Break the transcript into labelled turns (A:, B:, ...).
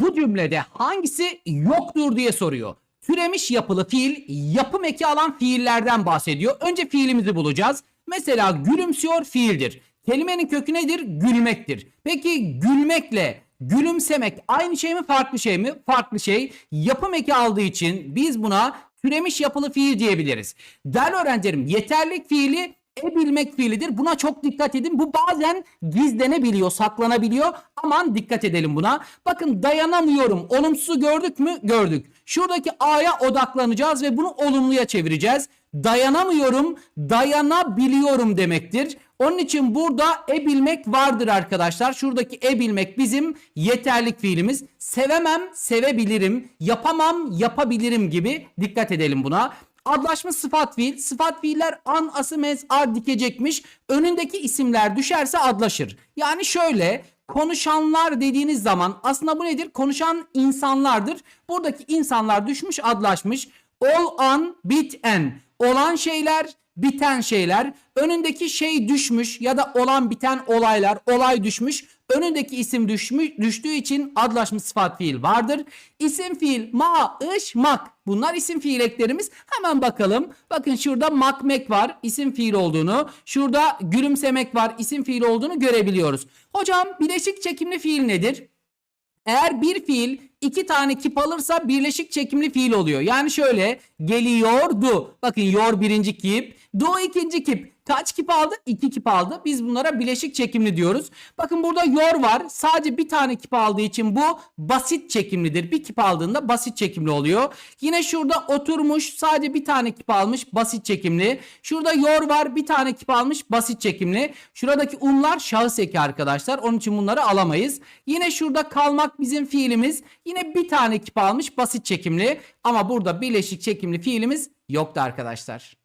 A: bu cümlede hangisi yoktur diye soruyor. Türemiş yapılı fiil yapım eki alan fiillerden bahsediyor. Önce fiilimizi bulacağız. Mesela gülümsüyor fiildir. Kelimenin kökü nedir? Gülmektir. Peki gülmekle gülümsemek aynı şey mi farklı şey mi? Farklı şey. Yapım eki aldığı için biz buna türemiş yapılı fiil diyebiliriz. Değerli öğrencilerim yeterlik fiili e bilmek fiilidir. Buna çok dikkat edin. Bu bazen gizlenebiliyor, saklanabiliyor. Aman dikkat edelim buna. Bakın dayanamıyorum. Olumsuzu gördük mü? Gördük. Şuradaki A'ya odaklanacağız ve bunu olumluya çevireceğiz. Dayanamıyorum, dayanabiliyorum demektir. Onun için burada e bilmek vardır arkadaşlar. Şuradaki e bilmek bizim yeterlik fiilimiz. Sevemem, sevebilirim. Yapamam, yapabilirim gibi dikkat edelim buna. Adlaşma sıfat fiil. Sıfat fiiller an, ası, mez, ar dikecekmiş. Önündeki isimler düşerse adlaşır. Yani şöyle konuşanlar dediğiniz zaman aslında bu nedir? Konuşan insanlardır. Buradaki insanlar düşmüş adlaşmış. Ol an bit en. Olan şeyler biten şeyler. Önündeki şey düşmüş ya da olan biten olaylar olay düşmüş. Önündeki isim düşmüş, düştüğü için adlaşmış sıfat fiil vardır. İsim fiil ma, ış, mak. Bunlar isim fiil eklerimiz. Hemen bakalım. Bakın şurada makmek var. isim fiil olduğunu. Şurada gülümsemek var. isim fiil olduğunu görebiliyoruz. Hocam bileşik çekimli fiil nedir? Eğer bir fiil iki tane kip alırsa birleşik çekimli fiil oluyor. Yani şöyle geliyordu. Bakın yor birinci kip. Do ikinci kip. Kaç kip aldı? İki kip aldı. Biz bunlara bileşik çekimli diyoruz. Bakın burada yor var. Sadece bir tane kip aldığı için bu basit çekimlidir. Bir kip aldığında basit çekimli oluyor. Yine şurada oturmuş. Sadece bir tane kip almış. Basit çekimli. Şurada yor var. Bir tane kip almış. Basit çekimli. Şuradaki unlar şahıs eki arkadaşlar. Onun için bunları alamayız. Yine şurada kalmak bizim fiilimiz. Yine bir tane kip almış. Basit çekimli. Ama burada bileşik çekimli fiilimiz yoktu arkadaşlar.